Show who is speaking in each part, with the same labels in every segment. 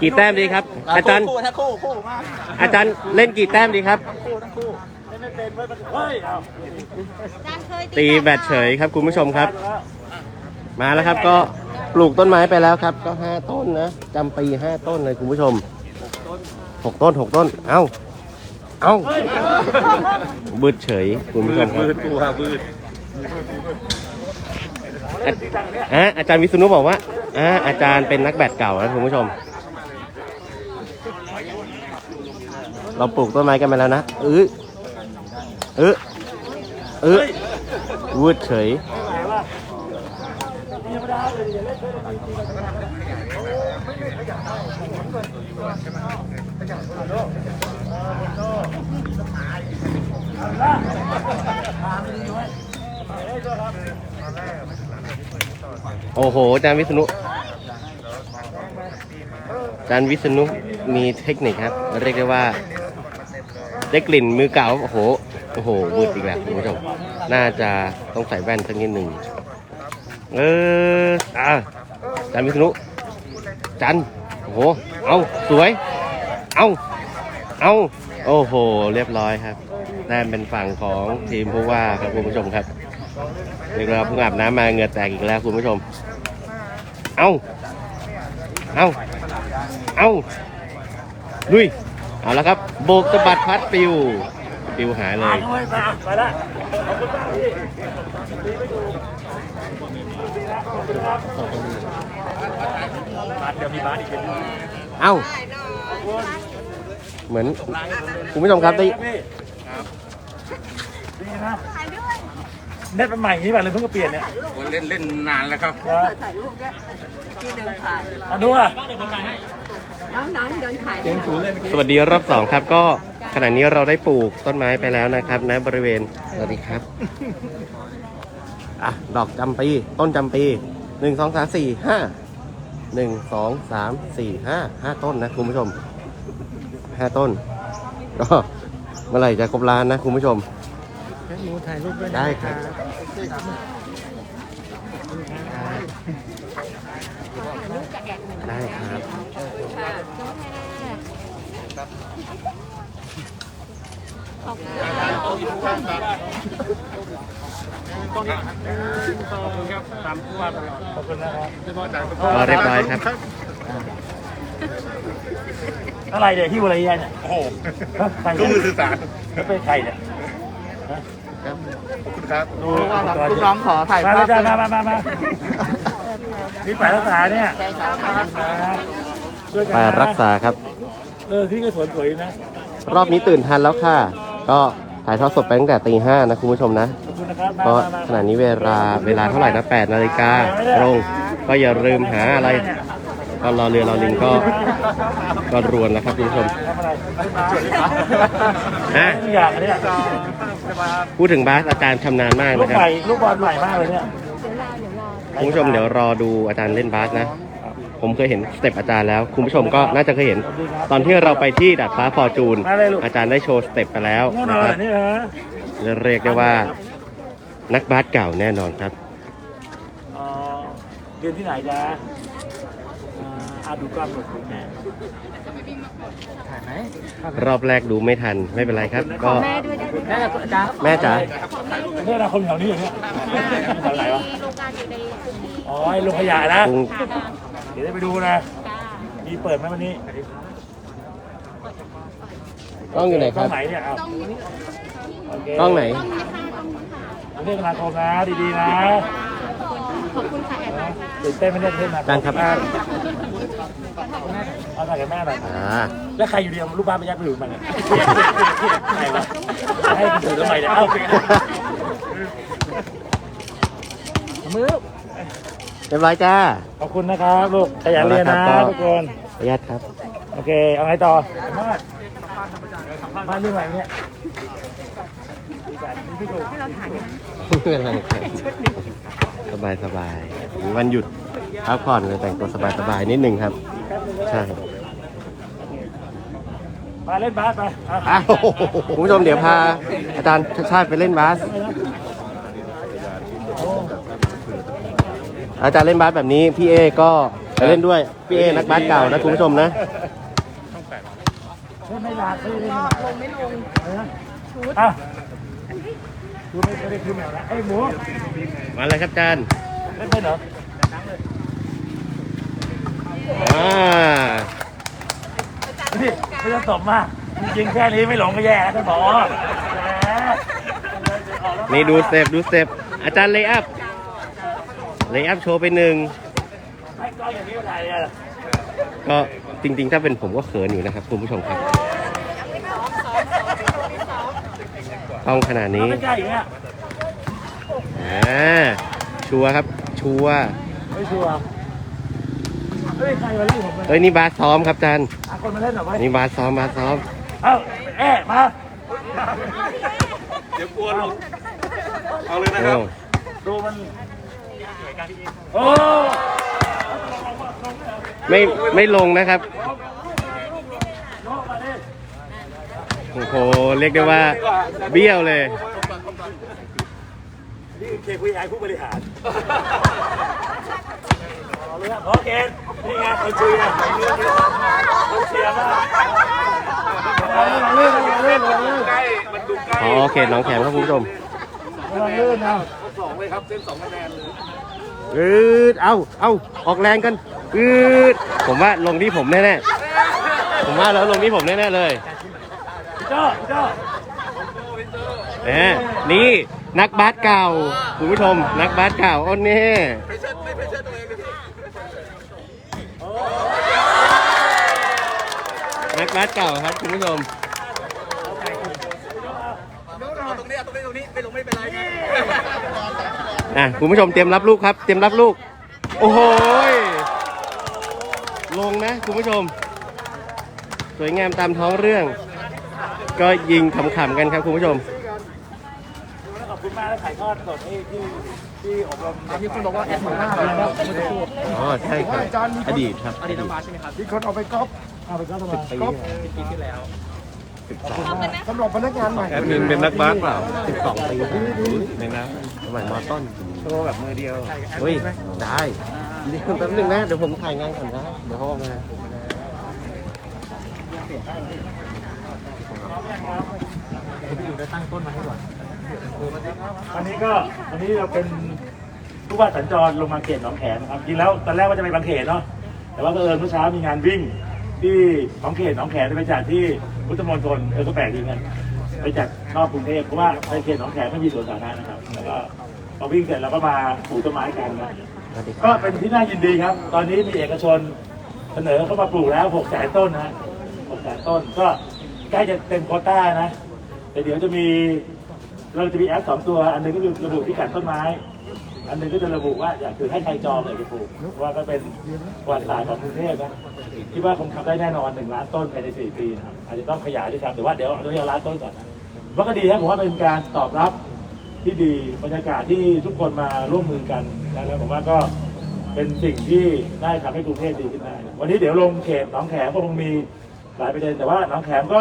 Speaker 1: กี่แต้มดีครับ อาจารย์
Speaker 2: คู่นะคู่คู่มาก
Speaker 1: อาจารย์เล่นกี่แต้มดีครับ
Speaker 2: คู่ทั้งคู่เล่นไม่เป็นไม่เป็นเฮ้ยเอา
Speaker 1: ตีแบตเฉยครับคุณผู้ชมครับ มาแล้วครับก็ปลูกต้นไม้ไปแล้วครับ ก็ห้าต้นนะจำปีห้าต้นเลยคุณผู้ชมหกต้นหกต้น เอ้า เอ้าบืดเฉยคุณผู้ชมครับ
Speaker 3: บืดกูฮะบืด
Speaker 1: อะอะอาจารย์วิษณุบอกว่าอะอาจารย์เป็นนักแบดเก่านะคุณผู้ชม เราปลูกต้นไม้กันไปแล้วนะเออเออเออวืดเฉย โอ้โหอาจารย์วิษณุอาจารย์วิษณุมีเทคนิคครับ เรียกได้ว่าได้กลิ่นมือเก่าโอ้โหโอ้โหวืดอีกแล้วคุณผู้ชมน่าจะต้องใส่แว่นสักนิดหนึ่งเอออะอาจารย์วิษณุจันโอ้โหเอาสวย เอาเอาโอ้โห เรียบร้อยครับแต้มเป็นฝั่งของทีมผู้ว่าครับคุณผู้ชมครับเรียกว่าเพิ่งอาบน้ำมาเหงื่อแตกอีกแล้วคุณผู้ชม เอาเอาเอาลุย เอาแล้วครับ โบกสะบัดพัดปิว ปิวหายเลย
Speaker 2: ไปมาไปละขอบคุณมากพี่บาสเดี๋ยวมีบาสอีกเป็น
Speaker 1: เอ้า เหมือน คุณผู้ชมครับได้
Speaker 2: พี่ดีนะ เน็ตเป็นใหม่อย่างนี้ป่ะเลยเพิ่งมาเปลี่ยนเนี่ย
Speaker 3: เล่นเล่นนานแล้วครับ
Speaker 4: ถ่ายรูปด้วยที่เดินถ่าย
Speaker 2: อันนู้นอะ
Speaker 4: น้องๆเดินถ่าย
Speaker 2: เสียงศูนย์เลยเมื่อกี้
Speaker 1: สวัสดีรอบสองครับก็ขณะนี้เราได้ปลูกต้นไม้ไปแล้วนะครับณบริเวณสวัสดีครับอะดอกจำปีต้นจำปีหนึ่งสองสามสี่ห้าหนึ่งสองสามสี่ห้าห้าต้นนะคุณผู้ชมห้าต้นก็เมื่อไหร่จะครบล้านนะคุณผู้ชม
Speaker 2: หนูถ่ายรูปด้วย
Speaker 1: ได้ครับได้ครับ
Speaker 2: ตามผู้ว่าตลอดขอบคุณนะครับ
Speaker 1: ก็เรียบร้อยครับ
Speaker 2: อะไรเดี๋ยวที่วรยาเนี่ย
Speaker 3: โอ้โห
Speaker 2: ใคร
Speaker 3: ก็มือสื่อสาร
Speaker 2: แล้วเป็นใครเนี่ย
Speaker 3: ขอบคุณครับ
Speaker 2: ดู
Speaker 4: ลูกน้องขอถ่าย
Speaker 2: มา
Speaker 4: ภา
Speaker 2: เลย
Speaker 4: พ
Speaker 2: จ้ามามามามานี่ฝ่ายรักษาเนี่ยช่วยกัน
Speaker 1: ไป
Speaker 2: นะ
Speaker 1: รักษาครับ
Speaker 2: เออที่ก็สวนสวยนะ
Speaker 1: รอบนี้ตื่นทันแล้วค่ะ ก็ถ่ายทอดสดไปตั้งแต่ตีห้านะคุณผู้ชมนะ
Speaker 2: ขอบคุณนะครับ
Speaker 1: เพราะขณะนี้เวลาเวลาเท่าไหร่นะ8นาฬิกาตรง ก็อย่าลืมหาอะไร ก็รอเรือรอลิงก็ก็รวนแล้วครับคุณผู้ชม
Speaker 2: ทำอะไร
Speaker 1: อะ
Speaker 2: ทุกอย่างอันเนี้ย
Speaker 1: พูดถึงบาสอาจารย์ชำนาญมาก
Speaker 2: ลูก
Speaker 1: นะครับ
Speaker 2: ใหม่ลูกบอลใหม่มากเลยเนี่ย
Speaker 1: คุณผู้ชมเดี๋ยวรอดูอาจารย์เล่นบาสนะ ผมเคยเห็นสเต็ปอาจารย์แล้ว คุณผู้ชมก็น่าจะเคยเห็น ตอนที่เราไปที่ดัดฟ้าฟอร์จูน อาจารย์ได้โชว์สเต็ปไปแล้ว
Speaker 2: แน่น
Speaker 1: นะ
Speaker 2: อน
Speaker 1: ครับ
Speaker 2: นี่ฮะ
Speaker 1: เรียกได้ว่า นักบาสเก่าแน่นอนครับ
Speaker 2: อ๋อเรียนที่ไหนจ๊ะอ่าอาดูกล้ามหนุกแม่ถ่ายไหม
Speaker 1: รอบแรกดูไม่ทันไม่เป็นไรครับ ก็
Speaker 4: แม่ด้วยได้ไหม
Speaker 2: แม่จ้า
Speaker 1: แม่จ๋า
Speaker 2: เนี่ยนะคนแถวนี้อย่างเงี้ยแถวไหนวะ
Speaker 4: มีโรงงานอยู่ในพื้นที่
Speaker 2: อ๋อไอ้โรงขยะนะ
Speaker 1: กรุง
Speaker 2: เดี๋ยวได้ไปดูนะมีเปิดไหมวันนี้
Speaker 1: กล้องอยู่ไหนค
Speaker 2: กล้
Speaker 1: รั
Speaker 2: อบงไหนเนี่ยเอาโเค
Speaker 1: กล้องไหน
Speaker 2: เรื่องนาคมนะดีๆนะ
Speaker 4: ขอบคุณค่ะแอบ
Speaker 2: ตื่นเต้นไม่ได้เต้นนะ
Speaker 1: การครับ
Speaker 2: เอาถ่ายกับแม่หน่อย
Speaker 1: อ่า
Speaker 2: แล้วใครอยู่เดียวลูกบ้านไปยักไปอยู่มันเนี่ยใครวะให้คุณถือทำไมเนี่ยเอามือ
Speaker 1: เรียบร้อยจ้า
Speaker 2: ขอบคุณนะครับลูกขยันเรียนนะ
Speaker 1: เอาละครับ
Speaker 2: ทุกคน
Speaker 1: ขออนุญาตครับ
Speaker 2: โอเค เอาไงต่อบ้านเรื่องอะไรเนี่ย
Speaker 1: ไม่เป็นไรครับสบายสบายมีวันหยุดพักผ่อนเลยแต่งตัวสบายสบายนิดนึงครับ ใช่
Speaker 2: มาเล่นบาสไปเอา
Speaker 1: อ้าวคุณผู้ชมเดี๋ยวพาอาจารย์ชาติชาติไปเล่นบาส
Speaker 2: อ
Speaker 1: อาจารย์เล่นบาสแบบนี้พี่เอก็ไปเล่นด้วย พี่เอนักบาสเก่านะคุณผู้ชมนะ
Speaker 2: ไม่ไม่ลาไม่ลงไม่ลงอะดูไม่ไม่ได้คืนแมวนะไอ้หมู
Speaker 1: มาเลยครับอาจารย์
Speaker 2: เล่นเป็นเหรอ
Speaker 1: อ่า
Speaker 2: นี่ไม่ต้องตบมากจริงๆแค่นี้ไม่หลงก็แย่แล้วท่านผอแหม
Speaker 1: นี่ดูสเต็ปดูสเต็ปอาจารย์เลย์อัพเลย์อัพโชว์ไปหนึ่ง
Speaker 2: ไม่ก็อย่างนี้ก็ได้อะ
Speaker 1: ก็จริง ๆ ถ้าเป็นผมก็เขินอยู่นะครับคุณผู้ชมครับต้องขนาดนี้
Speaker 2: ไม่ใกล้อย่างเงี้ย
Speaker 1: อ่าชัวร์ครับชัวร์
Speaker 2: ไม่ชัวร์ เฮ้ยใครมาเล่นผมมัน
Speaker 1: เอ้ยนี่บาสซ้อมครับอาจารย์
Speaker 2: หาคนมาเล่นหน่อยไหม
Speaker 1: นี่บาสซ้อมบาสซ้อม
Speaker 2: เอ้าแอะมา
Speaker 3: เดี๋ยวกลัวลูกเอาเลยนะครับ
Speaker 1: โอ้
Speaker 2: ดูมันโอ้
Speaker 1: ไม่ไม่ลงนะครับ
Speaker 2: โน้มาดิ
Speaker 1: โอ้โห เรียกได้ว่า เบี้ยวเลย
Speaker 2: นี่เคคุยไอผู้บริหาร เอาเลยครับขอเกณฑ์นี่ไงคนคุยนะคนเชียร์มากเอาเล่นเอาเล่นเอาเล่น
Speaker 3: ใกล้มันดูใกล้
Speaker 1: อ๋อเขตหนองแขมครับคุณผู้ชม
Speaker 2: เอาเล่นนะ
Speaker 3: สองเลยครับเส้นสองคะแนนเลย
Speaker 1: อืดเอาเอาออกแรงกันอืดผมว่าลงที่ผมแน่ๆผมว่าแล้วลงที่ผมแน่ๆเลย
Speaker 2: พี่โจ้พี่โจ้
Speaker 1: แหมนี่นักบาสเก่าคุณผู้ชม นักบาสเก่าอ้นนี่
Speaker 3: ไม่เชิดไม่ไม่เชิดตัวเองเลยพี่
Speaker 1: นักบาสเก่าครับคุณผู้ชม
Speaker 3: เอาตรงนี้เอาตรงนี้ตรงนี้ไม่ลงไม่เป็นไรครับ
Speaker 1: อะคุณผู้ชมเตรียมรับลูกครับ เตรียมรับลูก โอ้โหยลงนะคุณผู้ชม สวยงามตามท้องเรื่อง ก็ยิงขำๆกันครับคุณผู้ชม
Speaker 2: ขอบคุณมากแล้วถ่ายทอดสดให้ที่ที่อบรมที่คุณบอกว่าแอดมา
Speaker 1: อ๋อใช่ครับอดีตครับอดีต
Speaker 5: มีคนเอาไปก๊อป
Speaker 2: เอาไปก็ทำไม
Speaker 5: ก๊อปสำหรับพนักงานใหม่
Speaker 1: แอดมินเป็นนักบาสเปล่า12ปีในนะสมัยมอต้นโชว์แบบมือเดียวเฮ้ยได้เดี๋ยวแป๊บนึงนะเดี๋ยวผมถ่ายงานก่อนนะเดี๋ยวเขาออกมา
Speaker 2: วันนี้ก็วันนี้เราเป็นผู้ว่าสัญจรลงมาเขตหนองแขมครับจริงแล้วตอนแรกว่าจะไปบางเขตเนาะแต่ว่าเผอิญเมื่อเช้ามีงานวิ่ง ที่หนองเขตหนองแขมไปจัดที่พุทธมณฑลเออก็แปลกดีเหมือนกันไปจัดนอกกรุงเทพเพราะว่าในเขตหนองแขมไม่มีสวนสาธารณะนะครับแล้วก็พอวิ่งเสร็จเราก็มาปลูกต้นไม้กันนะก็เป็นที่น่ายินดีครับ ตอนนี้มีเอกชนเสนอเข้ามาปลูกแล้ว6แสนต้นนะ6แสนต้นก็ใกล้จะเต็มโควต้านะแต่เดี๋ยวจะมีเราจะมีแอปสองตัว อันหนึงก็คือระบุพิกัดต้นไม้ อันหนึงก็จะระบุว่าอยากคือให้ใครจองเลยไปปลูกว่าก็เป็นประวัติศาสตร์ของกรุงเทพนะคิดว่าคงทำได้แน่นอนหนึ่งล้านต้นภายในสี่ปีนะครับอาจจะต้องขยายด้วยครับแต่ว่าเดี๋ยวเราเอาล้านต้นก่อนนะว่าก็ดีครับผมว่าเป็นการตอบรับที่ดีบรรยากาศที่ทุกคนมาร่วมมือกันนะแล้วผมว่าก็เป็นสิ่งที่ได้ทำให้กรุงเทพดีขึ้นได้วันนี้เดี๋ยวลงเขตหนองแขมก็คงมีหลายประเด็นแต่ว่าหนองแขมก็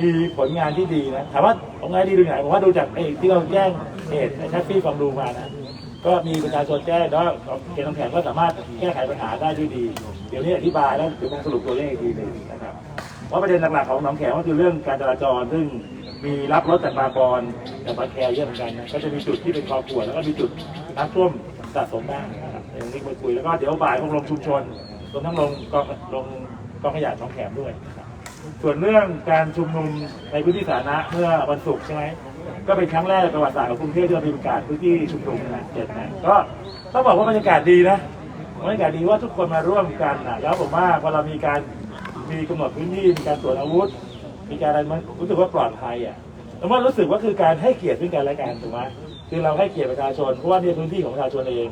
Speaker 2: มีผลงานที่ดีนะถามว่าผลงานดีดูไหนผมว่าดูจากไอ้ที่เราแจ้งเหตุแท็กซี่ฟองดูมานะ ก็มีประชาชนแจ้งแล้วเขตน้ำแข็งก็สามารถแก้ไขปัญหาได้ด้วยดี เดี๋ยวนี้อธิบายแล้วเดี๋ยวคงสรุปตัวเลขอีกทีหนึงนะครับ เพราะประเด็นหลักๆของหนองแขมก็คือเรื่องการจราจร ซึ่งมีรับรถจากบางบอนจากบางแคเยอะเหมือนกันนะก็จะมีจุดที่เป็นคอขวดแล้วก็มีจุดน้ำท่วมสะสมบ้างนะครับเดี๋ยววันนี้มาคุยแล้วก็เดี๋ยวบ่ายคงลงชุมชนรวมทั้งลงกองลงกองขยะหนองแขมด้วย ส่วนเรื่องการชุมนุมในพื้นที่สาธารณะเมื่อวันศุกร์ใช่ไหม ก็เป็นครั้งแรกในประวัติศาสตร์ของกรุงเทพที่เรามีประกาศพื้นที่ชุมนุมนะเจ็ดนะก็ต้องบอกว่าบรรยากาศดีนะบรรยากาศดีว่าทุกคนมาร่วมกันนะแล้วผมว่าพอเรามีการมีกำหนดพื้นที่มีการตรวจอาวุธ มีการอะไรมันรู้สึกว่าปลอดภัยอะแต่ว่ารู้สึกว่าคือการให้เกียรติซึ่งกันและกันถูกไหมคือเราให้เกียรติประชาชนเพราะว่านี่พื้นที่ของประชาชนเอง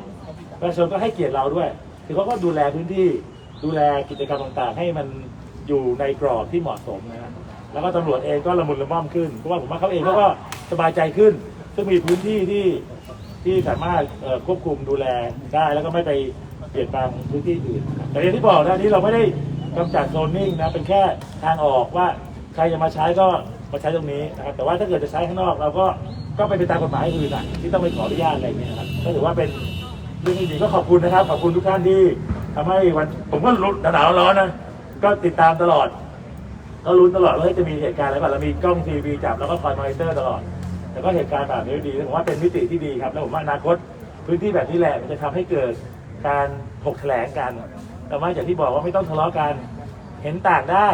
Speaker 2: ประชาชนก็ให้เกียรติเราด้วย คือเขาก็ดูแลพื้นที่ดูแลกิจกรรมต่างๆ ให้มันอยู่ในกรอบที่เหมาะสมนะฮะ แล้วก็ตำรวจเองก็ละมุนละม่อมขึ้นเพราะว่าผมว่าเขาเองเขาก็สบายใจขึ้น ซึ่งมีพื้นที่ที่ที่สามารถควบคุมดูแลได้แล้วก็ไม่ไปเปลี่ยนแปลงพื้นที่อื่น แต่อย่างที่บอกนะนี้เราไม่ได้กำจัดโซนนิ่งนะเป็นแค่ทางออกว่าใครจะมาใช้ก็มาใช้ตรงนี้นะครับแต่ว่าถ้าเกิดจะใช้ข้างนอกเราก็ก็ไปไปตามกฎหมายอื่นอะที่ต้องไปขออนุญาตอะไรอย่างเงี้ยนะครับก็ถือว่าเป็นเรื่องดีๆก็ขอบคุณนะครับ ขอบคุณทุกท่านที่ทำให้วันผมก็รู้หนาวร้อนนะก็ติดตามตลอด ก็ลุ้นตลอดว่าเฮ้ยจะมีเหตุการณ์อะไรบ้างเรามีกล้องทีวีจับแล้วก็คอยมอนิเตอร์ตลอดแต่ก็เหตุการณ์แบบนี้ดีผมว่าเป็นมิติที่ดีครับ แล้วผมว่าอนาคตพื้นที่แบบนี้แหละมันจะทำให้เกิดการถกแถลงกัน แต่ว่าอย่างที่บอกว่าไม่ต้องทะเลาะกัน เห็นต่างได้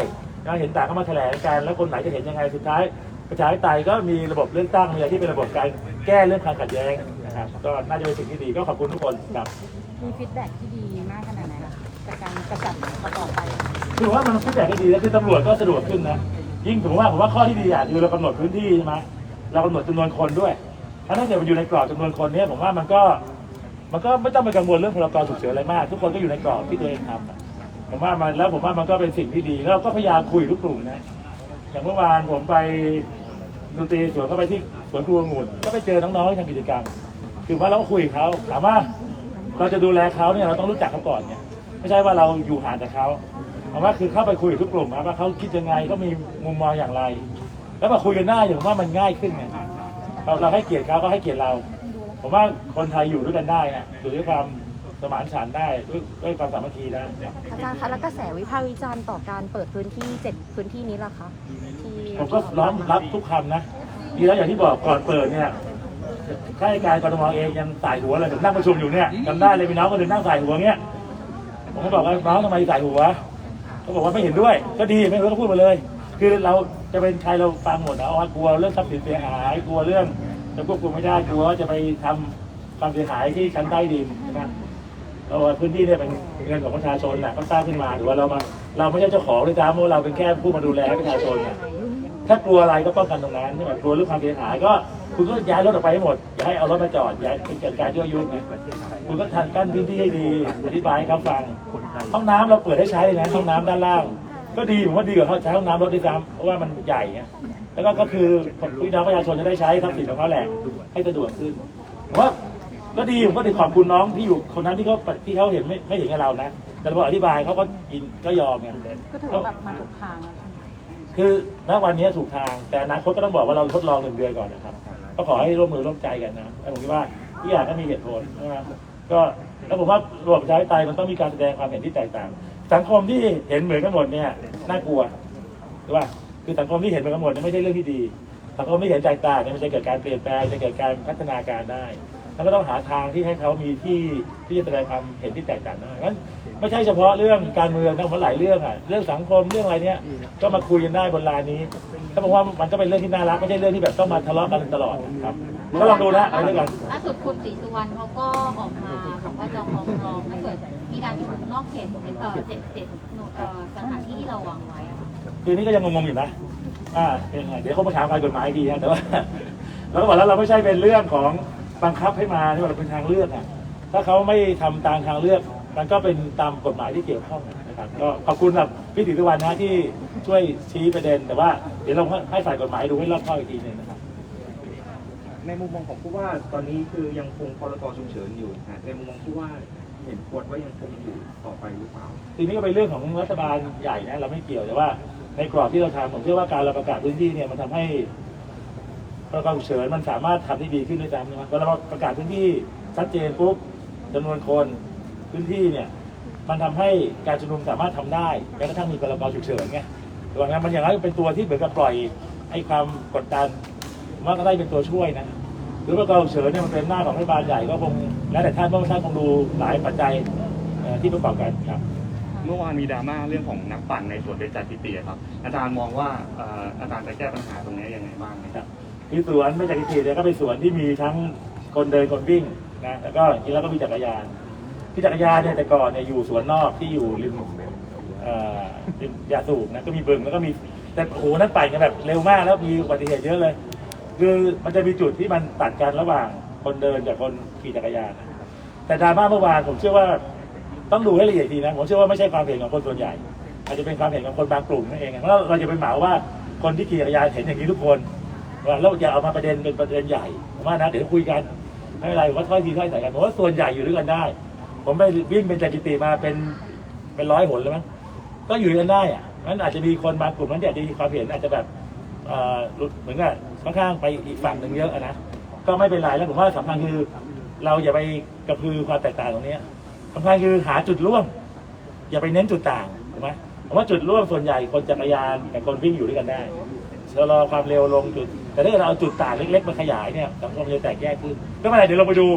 Speaker 2: นะเห็นต่างก็มาแถลงกัน แล้วคนไหนจะเห็นยังไงสุดท้ายประชาธิปไตยก็มีระบบเลือกตั้งมีอะไรที่เป็นระบบการแก้เรื่องความขัดแย้งนะครับ ก็น่าจะเป็นสิ่งที่ดีก็ขอบคุณทุกคนครับ
Speaker 4: มีฟีดแบ็กที่ดีมากขนาดไหนคะจากการกระจัดเขาต่อไป
Speaker 2: คือว่ามันพูดแต่ก็ดีแล้วคือตำรวจก็สะดวกขึ้นนะยิ่งถือว่าผมว่าข้อที่ดีอะคือเรากำหนดพื้นที่ใช่ไหมเรากำหนดจำนวนคนด้วย ถ้าถ้าเกิดมันอยู่ในกรอบจำนวนคนเนี้ยผมว่ามันก็มันก็ไม่ต้องไปกังวลเรื่องพรกฉุกเฉินอะไรมาก ทุกคนก็อยู่ในกรอบที่ตัวเองทำผมว่ามันแล้วผมว่ามันก็เป็นสิ่งที่ดีแล้วก็พยายามคุยทุกกลุ่มนะอย่างเมื่อวานผมไปดนตรีสวนเข้าไปที่สวนครูองุ่นก็ไปเจอน้องๆที่ทำกิจกรรมคือว่าเราก็คุยเขาถามว่าเราจะดูแลเขาเนี่ยเราต้องรู้จักเขาก่อนเนี่ยไม่ใช่ว่าเราอยู่ห่างจากเขา ผมว่าคือเข้าไปคุยกับทุกกลุ่มครับว่าเขาคิดยังไงเขามีมุมมองอย่างไร แล้วมาคุยกันหน้าอย่างผมว่ามันง่ายขึ้นไงเราเราให้เกียรติเขาก็ให้เกียรติเรา ผมว่าคนไทยอยู่ด้วยกันได้นะอยู่ด้วยความสมานฉันท์ได้ด้วยด้วยความสามัคคีได้
Speaker 6: อาจารย์คะแล้วกระแสวิพากษ์วิจารณ์ต่อการเปิดพื้นที่เจ็ดพื้นที่นี้ล่ะคะที่
Speaker 2: ผมก็น้อมรับทุกคำนะดีแล้วอย่างที่บอกก่อนเปิดเนี่ยข้าราชการกรทมเองยังสายหัวเลยผมนั่งประชุมอยู่เนี่ยจำได้เลยมีน้องคนหนึ่งนั่งสายหัวเงี้ยผมก็บอกว่าน้องทำไมสายหัว เขาบอกว่าไม่เห็นด้วย ก็ดีไม่รู้ก็พูดมาเลย คือเราจะเป็นใครเราฟังหมดนะว่ากลัวเรื่องทรัพย์สินเสียหายกลัวเรื่องจะควบคุมไม่ได้กลัวว่าจะไปทำความเสียหายที่ชั้นใต้ดินใช่ไหมเราพื้นที่เนี่ยเป็นเงินของประชาชนแหละก็สร้างขึ้นมาหรือว่าเรามาเราไม่ใช่เจ้าของเลยจ้าเพราะเราเป็นแค่ผู้มาดูแลประชาชนเนี่ยถ้ากลัวอะไรก็ป้องกันตรงนั้นใช่ไหมกลัวเรื่องความเสียหายก็คุณก็ย้ายรถออกไปให้หมดอย่าให้เอารถมาจอดอย่าให้เป็นการยั่วยุไงคุณก็ทันกั้นพื้นที่ให้ดีอธิบายให้เขาฟัง ห้องน้ำเราเปิดให้ใช้เลยนะห้องน้ำด้านล่าง ก็ดีผมว่าดีกว่าเขาใช้ห้องน้ำรถด้วยซ้ำเพราะว่ามันใหญ่ไงแล้วก็ก็คือพี่น้องประชาชนจะได้ใช้ทรัพย์สินของเขาแหละให้สะดวกขึ้นผมว่าก็ดีผมก็ถึงขอบคุณน้องที่อยู่คนนั้นที่เขาที่เขาเห็นไม่ไม่เห็นกับเรานะ แต่พออธิบายเขาก็ยินก็ยอมไง
Speaker 4: ก็ถือว่าแบบมาถูกทางแล้ว
Speaker 2: คือณวันนี้ถูกทาง แต่อนาคตก็ต้องบอกว่าเราทดลองหนึ่งเดือนก่อนนะครับ ก็ขอให้ร่วมมือร่วมใจกันนะแล้วผมคิดว่าทุกอย่างก็มีเหตุผลนะครับ ก็แล้วผมว่าระบบประชาธิปไตยมันต้องมีการแสดงความเห็นที่แตกต่าง สังคมที่เห็นเหมือนกันหมดเนี่ยน่ากลัวใช่ป่ะคือสังคมที่เห็นเหมือนกันหมดเนี่ยไม่ใช่เรื่องที่ดีสังคมที่เห็นแตกต่างเนี่ยมันจะเกิดการเปลี่ยนแปลงจะเกิดการพัฒนาการได้ แล้วก็ต้องหาทางที่ให้เขามีที่ที่จะแสดงความเห็นที่แตกต่างได้งั้นไม่ใช่เฉพาะเรื่องการเมืองนะมันหลายเรื่องอะเรื่องสังคมเรื่องอะไรเนี้ยก็มาคุยกันได้บนลานนี้ถ้าผมว่ามันก็เป็นเรื่องที่น่ารักไม่ใช่เรื่องที่แบบต้องมาทะเลาะกันตลอดครับก็ลองดูนะเอาเรื่องกัน
Speaker 7: ล่าสุดคุณศรีสุวรรณเขาก็ออกมาบอกว่าจะฟ้องร้องถ้าเกิดมีการชุมนุมนอกเขตเอ่อเจ็ดเจ็ดเอ่อสถานที่ที่เราวางไว้อะค่ะ
Speaker 2: ทีนี้ก็ยังงงๆอยู่นะอ่าเป็นไงเดี๋ยวเขามาถามการกฎหมายอีกทีนะแต่ว่าเราก็บอกแล้วเราไม่ใช่เป็นเรื่องของ บังคับให้มาที่ว่าเราเป็นทางเลือกอะถ้าเขาไม่ทำตามทางเลือกมันก็เป็นตามกฎหมายที่เกี่ยวข้องนะครับก็ขอบคุณแบบพี่ติสุวรรณนะที่ช่วยชี้ประเด็น แต่ว่าเดี๋ยวเราให้ฝ่ายกฎหมายดูให้รอบคอบอีกทีหนึงนะครับ
Speaker 8: ในมุมมองของผู้ว่าตอนนี้คือยังคงพรกฉุกเฉินอยู่นะในมุมมองผู้ว่าเห็นควรว่ายังคงอยู่ต่อไปหรือเปล่า
Speaker 2: ทีนี้ก็เป็นเรื่องของรัฐบาลใหญ่นะเราไม่เกี่ยวแต่ว่าในกรอบที่เราทำผมเชื่อว่าการเราประกาศพื้นที่เนี่ยมันทำให้ พรกฉุกเฉินมันสามารถทำได้ดีขึ้นด้วยซ้ำนะเวลาเราประกาศพื้นที่ชัดเจนปุ๊บจำนวนคนพื้นที่เนี่ยมันทำให้การชุมนุมสามารถทำได้แม้กระทั่งมีพรกฉุกเฉินไงตัวนั้นมันอย่างนั้นเป็นตัวที่เหมือนกับปล่อยให้ความกดดันผมว่าก็ได้เป็นตัวช่วยนะหรือพรกฉุกเฉินเนี่ยมันเป็นหน้าของรัฐบาลใหญ่ก็คงแล้วแต่ท่านเพราะว่าท่านคงดูหลายปัจจัยเอ่อที่ประกอบกันครับ
Speaker 9: เมื่อวานมีดราม่าเรื่องของนักปั่นในสวนเบญจกิติอะครับ อาจารย์มองว่าเอ่ออาจารย์จะแก้ปัญหาตรงนี้ยังไงบ้างไหม
Speaker 2: ครับ ที่สวนไม่จากกิจเนี่ก็เป็นสวนที่มีทั้งคนเดินคนวิ่งนะแล้วก็จริงแล้วก็มีจักรยานที่จักรยานเนี่ยแต่ก่อนเนี่ยอยู่สวนนอกที่อยู่ริมเอ่อริมยาสูบนะก็มีบึงแล้วก็มีแต่โอ้โหนั่นปั่นกันแบบเร็วมากแล้วมีอุบัติเหตุเยอะเลย คือมันจะมีจุดที่มันตัดกันระหว่างคนเดินกับคนขี่จักรยานนะแต่ดราม่าเมื่อวานผมเชื่อว่าต้องดูให้ละเอียดทีนะผมเชื่อว่าไม่ใช่ความเห็นของคนส่วนใหญ่ อาจจะเป็นความเห็นของคนบางกลุ่มนั่นเองเพราะเราจะไปเหมาว่าคนที่ขี่จักรยานเห็นอย่างนี้ทุกคน ว่าเราอย่าเอามาประเด็นเป็นประเด็นใหญ่ผมว่านะเดี๋ยวคุยกันไม่เป็นไรว่าถ้อยทีถ้อยใส่กันผมว่าส่วนใหญ่อยู่ด้วยกันได้ ผมไปวิ่งเป็นจากกิติมาเป็นเป็นร้อยหนเลยมั้งก็อยู่ด้วยกันได้อะงั้นอาจจะมีคนบางกลุ่มนั้นอาจจะมีความเห็นอาจจะแบบเหมือนกับค่อนข้างไปอีกฝั่งหนึ่งเยอะนะก็ไม่เป็นไรแล้วผมว่าสำคัญคือ เราอย่าไปกระพือความแตกต่างตรงนี้สำคัญคือหาจุดร่วม อย่าไปเน้นจุดต่างถูกไหมผมว่าจุดร่วมส่วนใหญ่คนจักรยานกับคนวิ่งอยู่ด้วยกันได้ชะลอความเร็วลงจุด แต่ถ้าเราเอาจุดต่างเล็ก ๆมาขยายเนี่ยสังคมจะแตกแยกขึ้นก็ไม่เป็นไรเดี๋ยวเราไปดู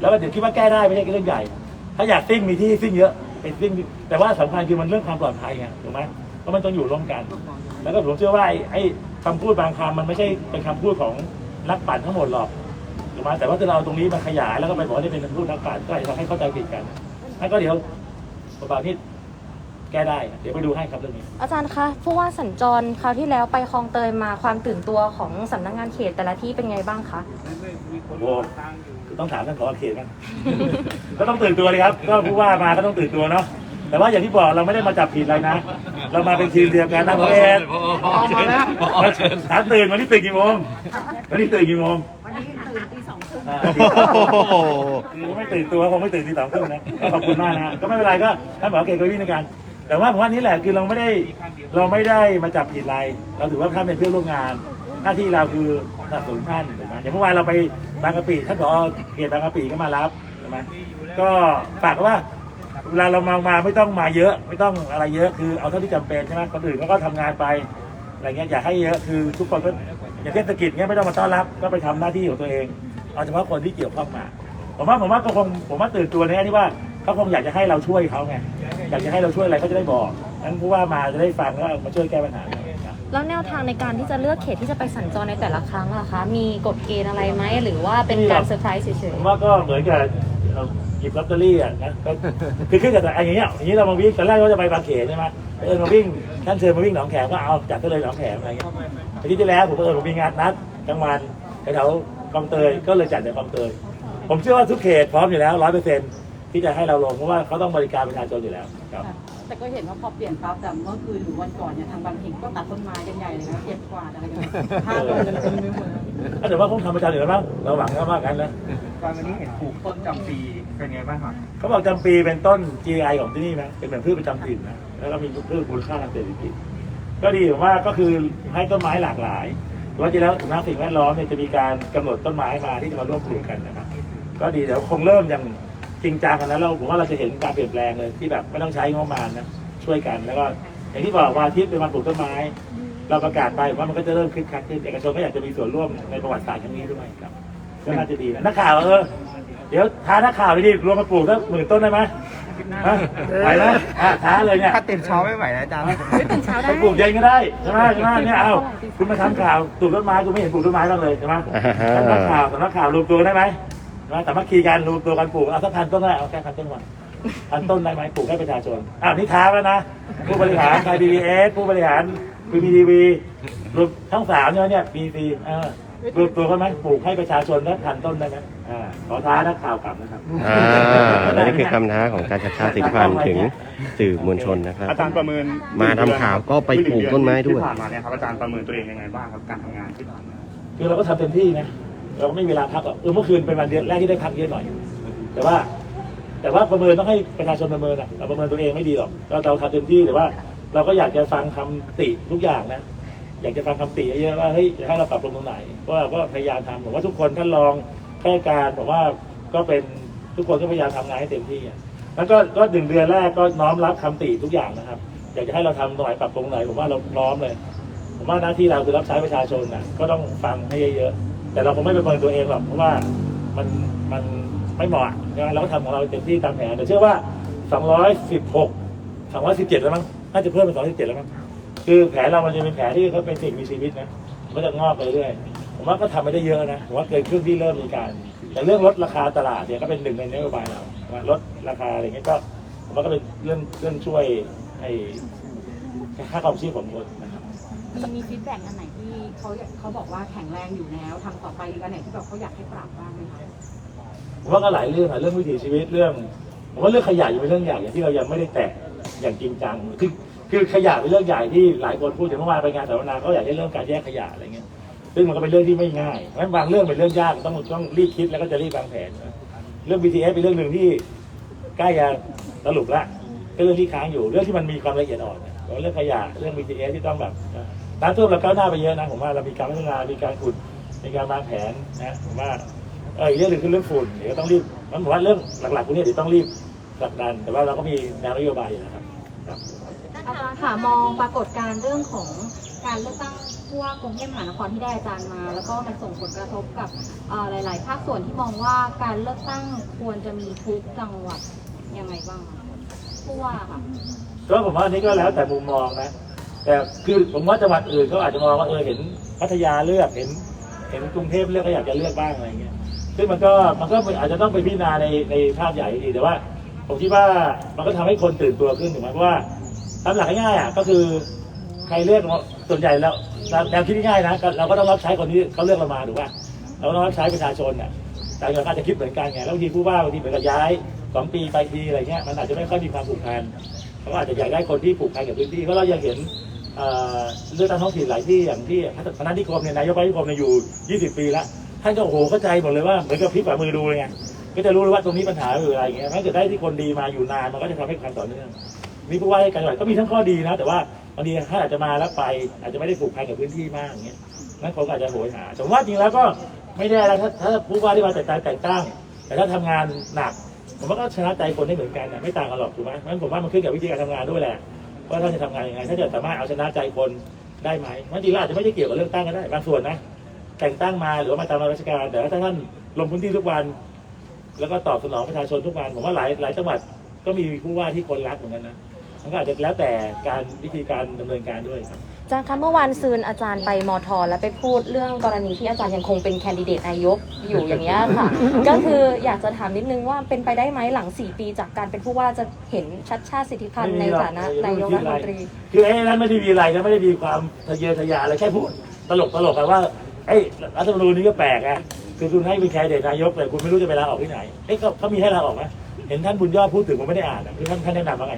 Speaker 2: แล้วก็เดี๋ยวคิดว่าแก้ได้ไม่ใช่เรื่องใหญ่ ถ้าอยากซิ่งมีที่ซิ่งเยอะเป็นซิ่งแต่ว่าสำคัญคือมันเรื่องความปลอดภัยไงถูกไหมเพราะมันต้องอยู่ร่วมกัน แล้วก็ผมเชื่อว่าไอ้ไอ้คำพูดบางคำมันไม่ใช่เป็นคำพูดของนักปั่นทั้งหมดหรอกถูกไหมแต่ว่าถ้าเราเอาตรงนี้มาขยายแล้วก็ไปบอกว่านี่เป็นคำพูดนักปั่นก็อาจจะทำให้เข้าใจผิดกันนั่นก็เดี๋ยวบางที่ แก้ได้เดี๋ยวไปดูให้ครับเรื่องนี้
Speaker 6: อาจารย์คะผู้ว่าสัญจรคราวที่แล้วไปคลองเตยมาความตื่นตัวของสำนักงานเขตแต่ละที่เป็นไงบ้างคะ
Speaker 2: โอ้โหต้องถามท่านขอเขตกัน ก็ต้องตื่นตัวเลยครับ ก็ผู้ว่ามาก็ต้องตื่นตัวเนาะ แต่ว่าอย่างที่บอกเราไม่ได้มาจับผิดอะไรนะ เรามาเป็นทีมเดียวกันนะพ่อเอ็ดถามตื่นวันนี้ตื่นกี่โมงวันนี้ตื่นกี่โมง
Speaker 4: วันนี้ตื่นตีสองครึ่ง
Speaker 2: อ่า
Speaker 1: โอ้โห
Speaker 2: คือไม่ตื่นตัวคงไม่ตื่นทีสองครึ่งนะก็ขอบคุณมากนะฮะก็ไม่เป็นไรก็ท่านบอกโอเคก็วิ่งในการ แต่ว่าผมว่านี่แหละคือเราไม่ได้เราไม่ได้มาจับผิดอะไร เราถือว่าท่านเป็นเพื่อนร่วมงาน หน้าที่เราคือสนับสนุนท่านถูกไหมอย่างเมื่อวานเราไปบางกะปิท่านผอเขตบางกะปิก็มารับใช่ไหมก็ฝากว่าเวลาเรามามาไม่ต้องมาเยอะ ไม่ต้องอะไรเยอะคือเอาเท่าที่จำเป็นใช่ไหมคนอื่นเขาก็ทำงานไปอะไรเงี้ยอย่าให้เยอะคือทุกคนก็อย่างเทศกิจเงี้ยไม่ต้องมาต้อนรับก็ไปทำหน้าที่ของตัวเองเอาเฉพาะคนที่เกี่ยวข้องมา ผมว่าผมว่าก็คงผมว่าตื่นตัวในแง่ที่ว่าเขาคงอยากจะให้เราช่วยเขาไง อยากจะให้เราช่วยอะไรเขาจะได้บอกนั้นผู้ว่ามาจะได้ฟังแล้วมาช่วยแก้ปัญหาครับ
Speaker 6: แล้วแนวทางในการที่จะเลือกเขตที่จะไปสัญจรในแต่ละครั้งล่ะคะ มีกฎเกณฑ์อะไรไหมหรือว่าเป็นการเซอร์ไพรส์เฉย
Speaker 2: ผมว่าก็เหมือนกับเอ่อหยิบลอตเตอรี่อะนะก็คือขึ้นกับแต่อย่างเงี้ยอย่างนี้เรามาวิ่งตอนแรกว่าจะไปบางเขนใช่ไหมเออมาวิ่งท่านเชิญมาวิ่งหนองแขมก็เอาจัดก็เลยหนองแขมอะไรเงี้ยอาทิตย์ที่แล้วผมก็เออผมมีงานนัดกลางวันแถวๆคลองเตยก็เลยจัดในคลองเตย ผมเชื่อว่าทุกเขตพร้อมอยู่แล้วร้อยเปอร์เซ็นต์ ที่จะให้เราลงเพราะว่าเขาต้องบริการประชาชนอยู่แล้วครับ
Speaker 4: แต่ก็เห็นว่าพอเปลี่ยนปั๊บแต่เมื่อคืนหรือวันก่อนเนี่ยทางบางเขนก็ตัดต้นไม้กันใหญ่เลยนะเก็บกวาดอะไรกันห้าตัวกันเต็มไปหมด
Speaker 2: ก็แต่ว่าคงทำประจำอยู่แล้วมั้งเราหวังว่าว่ากันนะ
Speaker 8: ตอนนี้เห็นปลูกต้นจำปีเป็นไงบ้างครับ
Speaker 2: เขาบอกจำปีเป็นต้น GI ของที่นี่นะเป็นเหมือนพืชประจำถิ่นนะแล้วก็มีพืชมูลค่าทางเศรษฐกิจก็ดีผมว่าก็คือให้ต้นไม้หลากหลายเพราะจริงแล้วสำนักสิ่งแวดล้อมเนี่ยจะมีการกำหนดต้นไม้มาที่จะมาร่วมปลูกกันนะครับก็ดีเดี๋ยวคงเริ่มอย่าง จริงจังกันแล้วเราผมว่าเราจะเห็นการเปลี่ยนแปลงเลยที่แบบไม่ต้องใช้งบประมาณนะช่วยกันแล้วก็อย่างที่บอกว่าอาทิตย์เป็นวันปลูกต้นไม้ เราประกาศไปผมว่ามันก็จะเริ่มคึกคักขึ้นเอกชนก็อยากจะมีส่วนร่วมในประวัติศาสตร์ครั้งนี้ด้วยครับก็น่าจะดีนะนักข่าวเออเดี๋ยวท้านักข่าวไปดิรวมมาปลูกสักหมื่นต้นได้ไหมฮะไหวไหมอะท้าเลยเนี่ย
Speaker 8: ถ้าตื่นเช้าไม่ไหวนะอาจารย์
Speaker 6: ๆตื่นเช้าได้
Speaker 2: ไปปลูกเย็นก็ได้ใช่ไหมใช่ไหมเนี่ยเอาคุณมาทำข่าวปลูกต้นไม้คุณไม่เห็นปลูกต้นไม้บ้างเลยใช่ไหม
Speaker 1: อ่าฮะ
Speaker 2: สำนักข่าวสำนักข่าวรวมตัวกันได้ไหม ใช่ไหมสามัคคีกันรวมตัวกันปลูกเอาสักพันต้นได้เอาแค่พันต้นก่อนพันต้นได้ไหมปลูกให้ประชาชนอ้าวนี่ท้าแล้วนะผู้บริหารไทยบีบีเอสผู้บริหารพีพีทีวีรวมทั้งสามเนี่ยเนี่ยบีซีเออรวมตัวกันไหมปลูกให้ประชาชนได้พันต้นได้ไหมอ่าขอท้านักข่าวกลับนะครับ
Speaker 1: อ่าและนี่คือคำท้าของการชัดชาติสิทธิพันธ์ถึงสื่อมวลชนนะครับ
Speaker 9: อาจารย์ประเมิน
Speaker 1: มาทำข่าวก็ไปปลูกต้นไม้ด้วย
Speaker 9: ที่ผ่านมาเนี่ยครับอาจารย์ประเมินตัวเองยังไงบ้างครับการทำงานที่ผ่านมา
Speaker 2: คือเราก็ทำเต็มที่นะ เราก็ไม่มีเวลาพักหรอกเออเมื่อคืนเป็นวันเดียวแรกที่ได้พักเยอะหน่อย แต่ว่า แต่ว่าประเมินต้องให้ประชาชนประเมินอะเราประเมินตัวเองไม่ดีหรอกเราเราทำเต็มที่แต่ว่า เราก็อยากจะฟังคำติทุกอย่างนะ อยากจะฟังคำติเยอะๆว่าเฮ้ยจะให้เราปรับปรุงตรงไหนเพราะเราก็พยายามทำผมว่าทุกคนท่านรองข้าราชการผมว่าก็เป็นทุกคนก็พยายามทำงานให้เต็มที่อะแล้วก็ก็หนึ่งเดือนแรกก็น้อมรับคำติทุกอย่างนะครับ อยากจะให้เราทำตรงไหนปรับปรุงไหนผมว่าเราพร้อมเลย ผมว่าหน้าที่เราคือรับใช้ประชาชนนะก็ต้องฟังให้เยอะๆ แต่เราคงไม่ไปเมินตัวเองหรอกเพราะว่ามันมันไม่เหมาะนะเราก็ทำของเราเต็มที่ตามแผนแต่เชื่อว่า 216 217 แล้วมั้งน่าจะเพิ่มเป็น217 แล้วมั้งคือแผนเรามันจะเป็นแผนที่เขาเป็นสิ่งมีชีวิตนะมันก็จะงอกไปเรื่อยผมว่าก็ทำไปได้เยอะนะผมว่าเกินครึ่งที่เริ่มมีการ แต่เรื่องลดราคาตลาดเนี่ยก็เป็นหนึ่งในนโยบายเราว่าลดราคาอะไรเงี้ยก็ผมว่าก็เป็นเรื่องเรื่องช่วยให้ค่าครองชีพของคนนะครับ
Speaker 4: มีมีฟีดแบ็กอันไหนที่เขาเขาบอกว่าแข็งแรงอยู่แล้วทำต่อไปหรืออันไหนที่แบบเขาอยากให้ปรับบ้างไหมคะ
Speaker 2: ผมว่าก็หลายเรื่องอะเรื่องวิถีชีวิตเรื่องผมว่าเรื่องขยะยังเป็นเรื่องใหญ่อย่างที่เรายังไม่ได้แตะอย่างจริงจังคือคือขยะเป็นเรื่องใหญ่ที่หลายคนพูดถึงเมื่อวานไปงานสัมมนาเขาอยากให้เรื่องการแยกขยะอะไรเงี้ยซึ่งมันก็เป็นเรื่องที่ไม่ง่ายเพราะฉะนั้นบางเรื่องเป็นเรื่องยากต้องต้องรีบคิดแล้วก็จะรีบวางแผน เรื่อง BTS เป็นเรื่องหนึ่งที่ใกล้จะสรุปละเป็นเรื่องที่ค้างอยู่เรื่องที่มันมีความละเอียดอ่อนเนี่ยเรื่องขยะเรื่อง BTS ที่ต้องแบบ น้ำท่วมเราก้าวหน้าไปเยอะนะผมว่าเรามีการพัฒนามีการขุดมีการวางแผนนะผมว่าเอออีกเรื่องหนึ่งคือเรื่องฝุ่นเดี๋ยวก็ต้องรีบมันผมว่าเรื่องหลักๆพวกนี้เดี๋ยวต้องรีบผลักดัน แต่ว่าเราก็มีแนวนโยบายอยู่นะครับครับ
Speaker 7: อาจารย์ค่ะมองปรากฏการณ์เรื่องของการเลือกตั้งผู้ว่ากรุงเทพมหานครที่ได้อาจารย์มา แล้วก็มันส่งผลกระทบกับเอ่อหลาย ๆ ภาคส่วนที่มองว่าการเลือกตั้งควรจะมีทุกจังหวัดยังไงบ้างคะผู้ว่าค่ะ
Speaker 2: ก็ผมว่าอันนี้ก็แล้วแต่มุมมองนะ แต่คือผมว่าจังหวัดอื่นเขาอาจจะมองว่าเออเห็นพัทยาเลือกเห็น เห็นกรุงเทพเลือกก็อยากจะเลือกบ้างอะไรเงี้ยซึ่งมันก็มันก็อาจจะต้องไปพิจารณาในในภาพใหญ่ดีแต่ว่า ผมคิดว่ามันก็ทำให้คนตื่นตัวขึ้นถูกไหมเพราะว่าตามหลักง่ายๆอะก็คือใครเลือกส่วนใหญ่แล้วแนวคิดง่ายๆนะเราก็ต้องรับใช้คนที่เขาเลือกเรามาถูกป่ะเราต้องรับใช้ประชาชนอะแต่เราอาจจะคิดเหมือนกันไงแล้วบางทีผู้ว่าบางทีเหมือนกับย้ายสองปีไปทีอะไรเงี้ยมันอาจจะไม่ค่อยมีความผูกพันเขาอาจจะอยากได้คนที่ผูกพันกับพื้นที่เพราะเรายังเห็น เอ่อเลือกตั้งท้องถิ่นหลายที่อย่างที่พนัสนิคมเนี่ยนายกนิคมเนี่ยอยู่ 20 ปีแล้วท่านก็โอ้โหเข้าใจหมดเลยว่าเหมือนกับพลิกฝ่ามือดูเลยไงก็จะรู้เลยว่าตรงนี้ปัญหาคืออะไรอย่างเงี้ยถ้าเกิดได้ที่คนดีมาอยู่นานมันก็จะทำให้ความต่อเนื่องมีผู้ว่าราชการจังหวัดก็มีทั้งข้อดีนะ แต่ว่าบางทีท่านอาจจะมาแล้วไป อาจจะไม่ได้ผูกพันกับพื้นที่มากอย่างเงี้ยนั่นคนอาจจะโหยหาแต่ว่าจริงแล้วก็ไม่ได้แล้วถ้าถ้าผู้ว่าที่มาแต่งตั้งแต่งตั้ง แต่ถ้าทำงานหนัก ผมว่าก็ชนะใจคนได้เหมือนกันนะไม่ต่างกันหรอกถูกไหมงั้นผมว่ามันขึ้นกับวิธีการทำงานด้วยแหละ ว่าท่านจะทำงานยังไงถ้าเกิดสามารถเอาชนะใจคนได้ไหมบางทีเราอาจจะไม่ได้เกี่ยวกับเรื่องตั้งก็ได้บางส่วนนะแต่งตั้งมาหรือว่ามาตามราชการ แต่ถ้าท่านลงพื้นที่ทุกวัน แล้วก็ตอบสนองประชาชนทุกวันผมว่าหลายหลายจังหวัดก็มีผู้ว่าที่คนรักเหมือนกันนะมันก็อาจจะแล้วแต่การวิธีการดำเนินการด้วยครับา
Speaker 6: จารย์คะเมื่อวานซืนอาจารย์ไปมอทอแล้วไปพูดเรื่องกรณีที่อาจารย์ยังคงเป็นแคนดิเดตนายกอยู่อย่างเงี้ยค่ะ ก็คืออยากจะถามนิดนึงว่าเป็นไปได้ไหมหลัง 4 ปีจากการเป็นผู้ว่าจะเห็นชัดชาติสิทธิพันธ์ในฐานะนายกรัฐมนตรี
Speaker 2: คือไอ้นั้นไม่ได้มีอะไรนะไม่ได้มีความทะเยอทะยานอะไรแค่พูดตลกตลกกันว่าไอ้รัฐธรรมนูญนี้ก็แปลกไงคือคุณให้เป็นแคนดิเดตนายกแต่คุณไม่รู้จะไปลาออกที่ไหนเอ้ยเขาเขามีให้ลาออกไหมเห็นท่านบุญยอดพูดถึงผมไม่ได้อ่านอะคือท่านท่านแนะนำว่าไง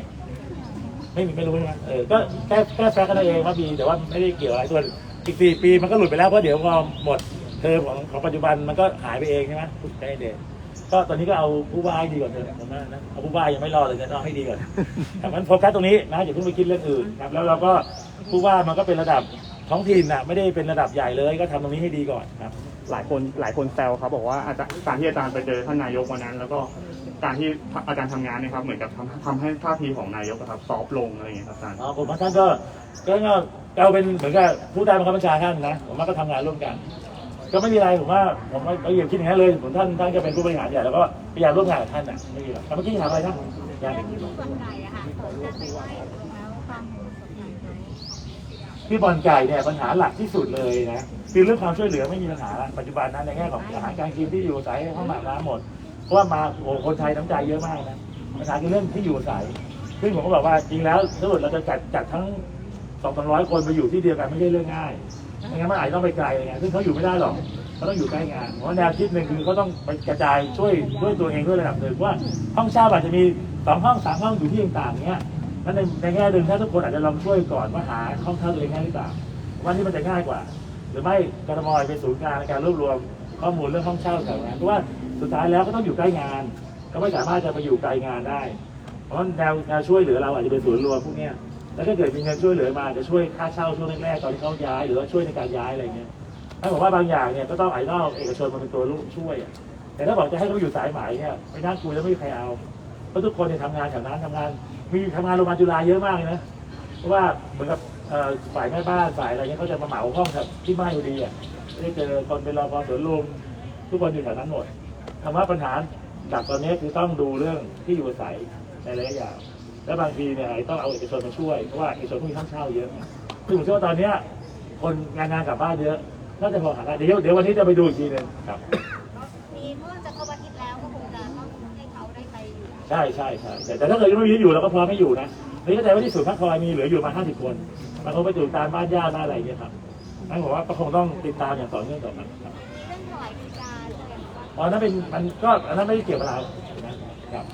Speaker 2: ไม่มีไม่รู้ใช่ไหมเออก็แค่แค่แฟกกันเองว่ามีแต่ว่าไม่ได้เกี่ยวอะไรส่วนอีกสี่ปีมันก็หลุดไปแล้วเพราะเดี๋ยวพอหมดเทอมของของปัจจุบันมันก็หายไปเองใช่ไหมทุกแคนดิเดตก็ตอนนี้ก็เอาผู้ว่าให้ดีก่อนเถอะผมว่านะเอาผู้ว่ายังไม่รอเลยจะต้องให้ดีก่อนแต่มันโฟกัสตรงนี้นะอย่าเพิ่งไปคิดเรื่องอื่นครับแล้วเราก็ผู้ว่ามันก็เป็นระดับท้องถิ่นนะไม่ได้เป็นระดับใหญ่เลยก็ทำตรงนี้ให้ดีก่อนครับ
Speaker 9: หลายคนหลายคนแซวครับบอกว่าอาจารย์การที่อาจารย์ไปเจอท่านนายกวันนั้น แล้วก็ การที่อาจารย์ทำงานเนี่ยครับเหมือนกับทำทำให้ท่าทีของนายกอะครับซอฟต์ลงอะไรอย่างเงี้ยครับอาจารย์
Speaker 2: อ๋อผมว่าท่านก็ก็ก็เราเป็นเหมือนกับผู้ใต้บังคับบัญชาท่านนะผมว่าก็ทำงานร่วมกัน ก็ไม่มีอะไรผมว่าผมว่าเราอย่าคิดอย่างนั้นเลยผมท่านท่านก็เป็นผู้บริหารใหญ่แล้วก็พยายามร่วมงานกับท่านนะไม่มีหรอกแต่เมื่อกี้ถามอะไรนะยัง
Speaker 7: ส่วนใหญ่อะค่ะจะไปไหว้แล้วความสนใจไหม
Speaker 2: พี่บอลไก่เนี่ยปัญหาหลักที่สุดเลยนะคือเรื่องความช่วยเหลือไม่มีปัญหาปัจจุบันนั้นในแง่ของอาหารการกินที่อยู่อาศัยห้องน้ำน้ำหมด เพราะว่ามาโอ้คนไทยน้ำใจเยอะมากนะปัญหาคือเรื่องที่อยู่อาศัยซึ่งผมก็บอกว่าจริงแล้วถ้าเกิดเราจะจัดจัดทั้งสองสามร้อยคนไปอยู่ที่เดียวกันไม่ใช่เรื่องง่ายไม่งั้นมันอาจจะต้องไปไกลเลยไงซึ่งเขาอยู่ไม่ได้หรอกเขาต้องอยู่ใกล้งานเพราะแนวคิดหนึ่งคือเขาต้องไปกระจายช่วยด้วยตัวเองด้วยระดับหนึ่งว่าห้องเช่าอาจจะมีสองห้องสามห้องอยู่ที่ต่างๆเนี้ยนั้นในในแง่หนึ่งถ้าทุกคนอาจจะลองช่วยก่อนว่าหาห้องเช่าตัวเองง่ายหรือเปล่าว่านี่มันจะง่ายกว่า หรือไม่กรทมเป็นศูนย์กลางในการรวบรวมข้อมูลเรื่องห้องเช่าแถวนั้นเพราะว่า สุดท้ายแล้วก็ต้องอยู่ใกล้งาน ก็ไม่สามารถจะไปอยู่ไกลงานได้ เพราะว่าแนวแนวช่วยเหลือเราอาจจะเป็นศูนย์รวมพวกเนี้ยแล้วถ้าเกิดมีเงินช่วยเหลือมาจะช่วยค่าเช่าช่วงแรกๆตอนที่เขาย้าย หรือว่าช่วยในการย้ายอะไรเงี้ยถ้าบอกว่าบางอย่างเนี่ยก็ต้องอาจจะต้องเอาเอกชนมาเป็นตัวร่วมช่วย แต่ถ้าบอกจะให้เขาอยู่สายไหมเนี่ยไม่น่าคุยแล้วไม่มีใครเอาเพราะทุกคนเนี่ยทำงานแถวนั้นทำงานมีทำงานโรงพยาบาลจุฬาเยอะมากเลยนะเพราะว่าเหมือนกับฝ่ายแม่บ้านฝ่ายอะไรเงี้ยเขาจะมาเหมาห้องแบบที่ไม่อยู่ดีอะได้เจอคนเป็นรอพอสวนลุมทุกคนอยู่แถวนั้นหมด คำว่าปัญหาหลักตอนนี้คือต้องดูเรื่องที่อยู่อาศัยในระยะยาวและบางทีเนี่ยต้องเอาเอกชนมาช่วยเพราะว่าเอกชนพวกนี้ต้องเช่าเยอะคือผมเชื่อว่าตอนเนี้ยคนงานงานกลับบ้านเยอะน่าจะพอหาได้เดี๋ยวเดี๋ยววันนี้จะไปดูอีกทีหนึงครับ
Speaker 7: มีเมื่อจะครบอาทิตย์แล้วก็คงจะต้องให้เขาได้ไปอยู่
Speaker 2: ใช่ใช่ใช่แต่แต่ถ้าเกิดยังไม่มีที่อยู่เราก็พร้อมไม่อยู่นะนี่เข้าใจว่าที่ศูนย์พักคอยมีเหลืออยู่มาห้าสิบคนมันคงไปอยู่ตามบ้านญาติบ้านอะไรอย่างเงี้ยครับนั่นผมว่าก็คงต้องติดตามอย่างต่อเนื่องต่อไป
Speaker 7: อ๋
Speaker 2: อนั่นเป็นมันก็อันนั้นไม่ได้เกี่ยวกับเรานะครับ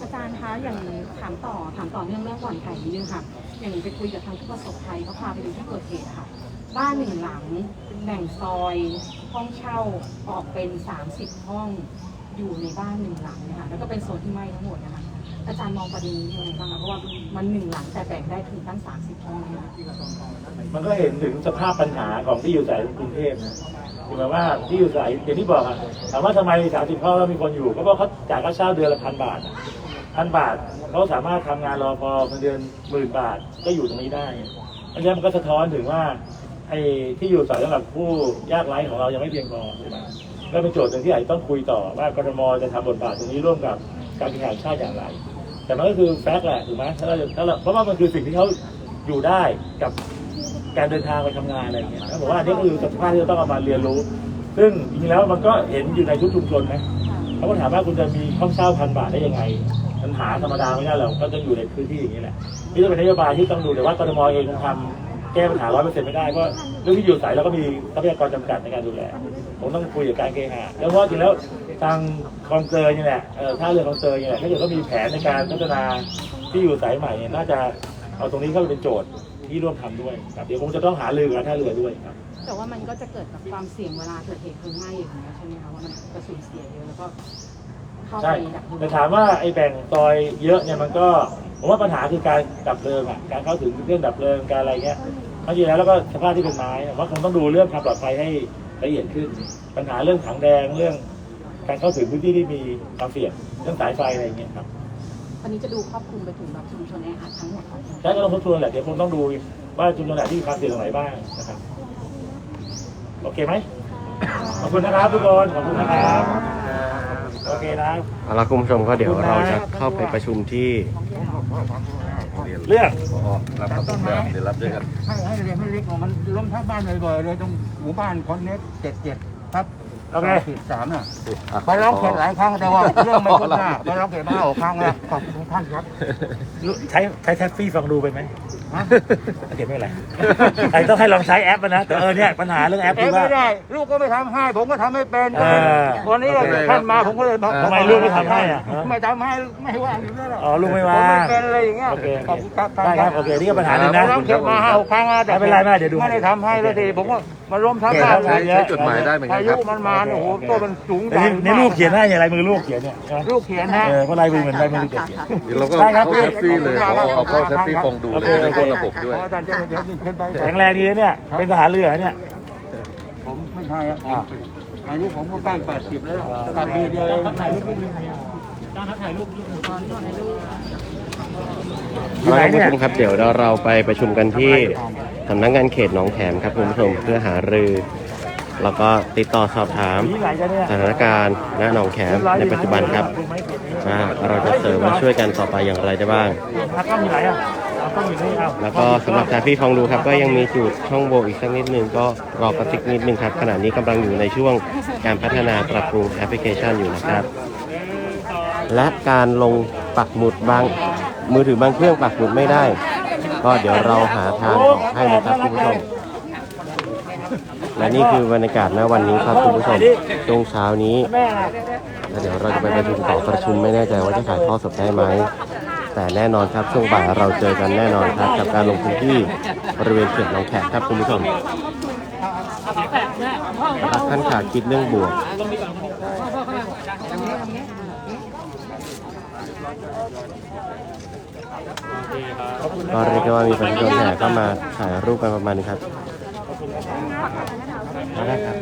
Speaker 4: อาจารย์คะอย่างถามต่อถามต่อเนื่องเรื่องบ่อนไก่นิดนึงค่ะ อย่างไปคุยกับทางผู้ประสบภัยเขาพาไปดูที่เกิดเหตุค่ะ บ้านหนึ่งหลังแบ่งซอยห้องเช่าออกเป็น 30 ห้องอยู่ในบ้านหนึ่งหลังนะคะแล้วก็เป็นโซนที่ไหม้ทั้งหมดนะคะอาจารย์มองประเด็นนี้ยังไงบ้างคะเพราะว่ามันหนึ่งหลังแต่แบ่งได้ถึงตั้ง 30 ห้องนะคะ
Speaker 2: มันก็เห็นถึงสภาพปัญหาของที่อยู่อาศัยในกรุงเทพนะ คือหมายว่าที่อยู่อาศัยอย่างที่บอกอะถามว่าทำไมสามสิบห้องแล้วมีคนอยู่ ก็เพราะเขาจ่ายค่าเช่าเดือนละพันบาทพันบาทเขาสามารถทำงานรอพอเงินเดือนหมื่นบาทก็อยู่ตรงนี้ได้เพราะฉะนั้นมันก็สะท้อนถึงว่าไอ้ที่อยู่อาศัยสำหรับผู้ยากไร้ของเรายังไม่เพียงพอใช่ไหมก็เป็นโจทย์หนึ่งที่อาจจะต้องคุยต่อว่ากรมจะทำบทบาทตรงนี้ร่วมกับการบริหารชาติอย่างไร แต่มันก็คือแฟกต์แหละถูกไหมถ้าเราถ้าเราเพราะว่ามันคือสิ่งที่เขาอยู่ได้กับ การเดินทางไปทำงานอะไรอย่างเงี้ยแล้วผมว่าอันนี้ก็คือสภาพที่เราต้องเอามาเรียนรู้ ซึ่งจริงๆแล้วมันก็เห็นอยู่ในทุกชุมชนนะเขาก็ถามว่าคุณจะมีห้องเช่าพันบาทได้ยังไงมันหาธรรมดาไม่ได้หรอกก็จะอยู่ในพื้นที่อย่างนี้แหละนี่จะเป็นนโยบายที่ต้องดูแต่ว่ากรทมเองคงทำแก้ปัญหาร้อยเปอร์เซ็นต์ไม่ได้เพราะเรื่องที่อยู่อายเราก็มีทรัพยากรจำกัดในการดูแลผมต้องคุยกับการเคหะแล้วเพราะจริงแล้วทางคลองเตยนี่แหละท่าเรือคลองเตยนี่แหละถ้าเกิดเขามีแผนในการพัฒนาที่อยู่อายใหม่เนี่ยน่าจะเอาตรงนี้เข้าไปเป็นโจทย์ ที่ร่วมทำด้วยครับเดี๋ยวคงจะต้องหารือกับท่าเรือด้วยครับ
Speaker 4: แต่ว่ามันก็จะเกิดแบบความเสี่ยงเวลาเกิดเหตุเพลิงไหม้อย่างเงี้ยใช่ไหมคะว่ามันจะสูญเสียเยอะแล้วก็เข้าไป
Speaker 2: ใช่
Speaker 4: ดับเพลิง
Speaker 2: แต่ถามว่าไอ้แบ่งซอยเยอะเนี่ยมันก็ผมว่าปัญหาคือการดับเพลิงอะการเข้าถึงเรื่องดับเพลิงการอะไรเงี้ยบางทีแล้วแล้วก็สภาพที่เป็นไม้ผมว่าคงต้องดูเรื่องความปลอดภัยให้ละเอียดขึ้น ปัญหาเรื่องถังแดงเรื่อง การเข้าถึงพื้นที่ที่มีความเสี่ยงเรื่องสายไฟอะไรอย่างเงี้ยครับ
Speaker 4: อันนี้จะดูครอบคลุมไปถึงแบบชุมชนแออัดทั้งหมดของ
Speaker 2: ใช่ก็ต้องทบทวนแหละเดี๋ยวคงต้องดูว่าชุมชนไหนที่มีความเสี่ยงตรงไหนบ้างนะครับโอเคไหมขอบคุณนะครับทุกคนขอบคุณนะครับโอเคนะ
Speaker 1: เอาละคุณผู้ชมก็เดี๋ยวเราจะเข้าไปประชุมที่
Speaker 2: เรื่อง
Speaker 3: รับครับผมเดี๋ยวรับด้วยกัน
Speaker 5: ให้ให้เรียนให้เล็กมันล้มทับบ้านบ่อยๆเลยตรงหมู่บ้านคอนเน็กเจ็ดเจ็ดครับ
Speaker 2: โอเค
Speaker 5: สิบสามน่ะไปร้องเขตหลายครั้งแต่ว่าเรื่องไม่คืบหน้าไปร้องเขตมาหกครั้งแล้วขอบคุณท่านครับ
Speaker 2: ใช้ใช้แท็กซี่ฟังดูไปไหมเก็บไม่เป็นไรไอ้ต้องให้ลองใช้แอปอะนะแต่เออเนี่ยปัญหาเรื่องแอป
Speaker 5: เอ้
Speaker 2: คื
Speaker 5: ย
Speaker 2: อว่า
Speaker 5: ไม่ได้ลูกก็ไม่ทำให้ ผมก็ทำไม่เป็น
Speaker 2: เออ
Speaker 5: วันนี้ท่านมาผมก็เลยบอก
Speaker 2: ทำไมลูกไม่ทำให้อะฮะ
Speaker 5: ไม่ทำให้ไม่ว่างอยู่แล้วหรอก
Speaker 2: อ๋อลูกไม่
Speaker 5: ผม
Speaker 2: ว่าง
Speaker 5: ไม่เป็นเลยอย่างเงี้ย
Speaker 2: โอเค
Speaker 5: ขอบคุณครับ
Speaker 2: ได้ครับโอเคนี่ก็ปัญหาหนึ่ง
Speaker 5: ไป
Speaker 2: นะ
Speaker 5: ร้องเขตมาห้าหกครั้งแล้วแต่
Speaker 2: ไม่เป็นไรไม่เป็นไรเดี๋ยวดู
Speaker 5: ไม่ได้ทำให้เลยทีผมก็มาล้มทับ
Speaker 2: โอเค
Speaker 5: บ้าน
Speaker 2: ครับ
Speaker 5: เลย
Speaker 3: ใช้จดหมายได้เหมือนกั
Speaker 5: พาน
Speaker 3: ค
Speaker 5: ยุ
Speaker 3: รับ
Speaker 5: มันมาเนี่ยโอ้โหตัวมันสูงใหญ่
Speaker 2: นี่นี่ลูกเขียนให้อย่างไรมือลูกเขียนเนี่ยใช่ไหม
Speaker 5: ลูกเขียนฮะ
Speaker 2: เออเพราะลายมือเหมือนลายมือเด็กเขียน
Speaker 3: เดี๋ยวเราก็
Speaker 2: ได้ครับ
Speaker 3: เข้าแท็กซี่เลยเอาเอาเข้าแท็กซี่ฟองดูเลยได้คนระบบด้วย
Speaker 5: ขออาจารย์เจ้าเดี๋ยวขึ้นไป
Speaker 2: แข็งแรงดีนะเนี่ย เป็นทหารเรือเนี่ย
Speaker 5: ผมไม่ใช่อะ
Speaker 2: อ่า
Speaker 5: อายุผมก็ใกล้แปดสิบแล้วตัดปีเดียวเอง
Speaker 2: อยู่ไหน
Speaker 1: คุณ
Speaker 2: เนี่ย
Speaker 1: ผู้ชมครับเดี๋ยวเราเราไปประชุมกันที่ สำนักงานเขตหนองแขมครับคุณผู้ชมเพื่อหารือ แล้วก็ติดต่อสอบถามสถานการณ์ณหนองแขมในปัจจุบันครับว่าเราจะเสริมและช่วยกันต่อไปอย่างไรได้บ้าง แล้วก็สำหรับชาพี่ฟองดูครับ ก็ยังมีจุดช่องโหว่อีกสักนิดนึงก็รอกระติกนิดนึงครับขณะนี้กำลังอยู่ในช่วงการพัฒนาปรับปรุงแอปพลิเคชันอยู่นะครับและการลงปักหมุดบางมือถือบางเครื่องปักหมุดไม่ได้ ก็เดี๋ยวเราหาทางออกให้นะครับคุณผู้ชมและนี่คือบรรยากาศณวันนี้ครับคุณผู้ชมช่วงเช้านี้
Speaker 2: แม่น่ะ
Speaker 1: แล้วเดี๋ยวเราจะไปประชุมต่อประชุมไม่แน่ใจว่าจะถ่ายทอดสดได้ไหมแต่แน่นอนครับช่วงบ่ายเราเจอกันแน่นอนครับกับการลงพื้นที่บริเวณเขตหนองแขกครับคุณผู้ชมรับท่านขาดคิดเรื่องบวก ก็เรียกได้ว่ามีประชาชนแห่เข้ามาถ่ายรูปกันประมาณนี้ครับได้ครับ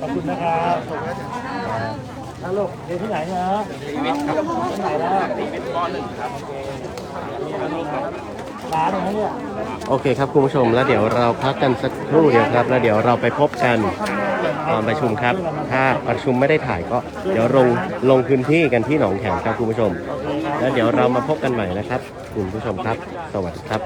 Speaker 2: ขอบคุณนะครับฮัลโหลเรียนที่ไหนเนี่ยฮะที่ไหนแล้วนี่เป็นปหนึ่งครับร้านตรงนี้เนี่ย
Speaker 1: โอเคครับคุณผู้ชมแล้วเดี๋ยวเราพักกันสักครู่เดียวครับ แล้วเดี๋ยวเราไปพบกันตอนประชุมครับ ถ้าประชุมไม่ได้ถ่ายก็ เดี๋ยวลงลงพื้นที่กันที่หนองแขมครับคุณผู้ชม แล้วเดี๋ยวเรามาพบกันใหม่นะครับ คุณผู้ชมครับ สวัสดีครับ